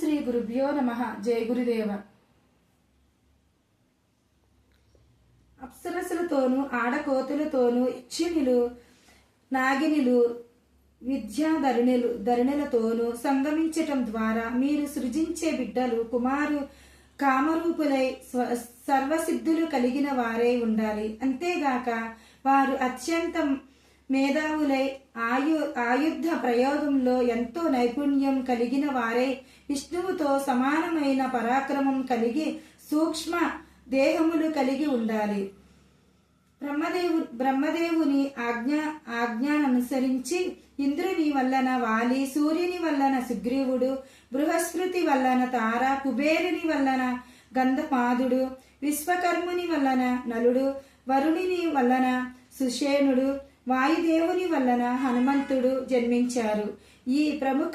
శ్రీ గురుభ్యో నమ. జయ గురుదేవ. అప్సరసులతోనూ ఆడకోతులతోనూ ఇచ్చినిలు నాగినిలు విద్యాధరుణులు ధరుణులతోనూ సంగమించటం ద్వారా మీరు సృజించే బిడ్డలు కుమారు కామరూపులై స్వ- సర్వసిద్ధులు కలిగిన వారై ఉండాలి. అంతేగాక వారు అత్యంత మేధావులై ఆయు ఆయుధ ప్రయోగంలో ఎంతో నైపుణ్యం కలిగిన వారై విష్ణువుతో సమానమైన పరాక్రమం కలిగి సూక్ష్మ దేహములు కలిగి ఉండాలి. బ్రహ్మదేవు బ్రహ్మదేవుని ఆజ్ఞ ఆజ్ఞాననుసరించి ఇంద్రుని వల్లన వాలి సూర్యుని వల్లన సుగ్రీవుడు బృహస్పతి వల్లన తార కుబేరుని వల్లన గంధపాదుడు విశ్వకర్ముని వల్లన నలుడు వరుణుని వల్లన సుషేణుడు వాయుదేవుని వలన హనుమంతుడు జన్మించారు. ఈ ప్రముఖ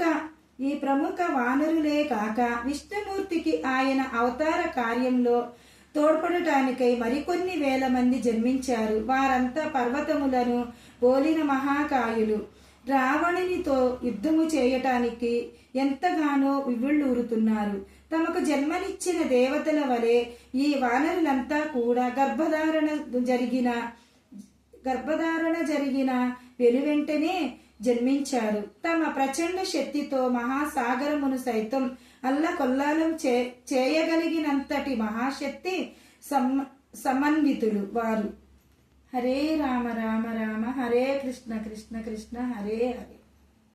ఈ ప్రముఖ వానరులే కాక విష్ణుమూర్తికి ఆయన అవతార కార్యంలో తోడ్పడటానికై మరికొన్ని వేల మంది జన్మించారు. వారంతా పర్వతములను పోలిన మహాకాయులు. రావణునితో యుద్ధము చేయటానికి ఎంతగానో వివ్విళ్ళూరుతున్నారు. తమకు జన్మనిచ్చిన దేవతల వలె ఈ వానరులంతా కూడా గర్భధారణ జరిగిన గర్భధారణ జరిగిన వెలువెంటనే జన్మించారు. తమ ప్రచండ శక్తితో మహాసాగరమును సైతం అల్లకొల్లాలం చే చేయగలిగినంతటి మహాశక్తి సమ్ సమన్వితులు వారు. హరే రామ రామ రామ హరే కృష్ణ కృష్ణ కృష్ణ హరే హరే.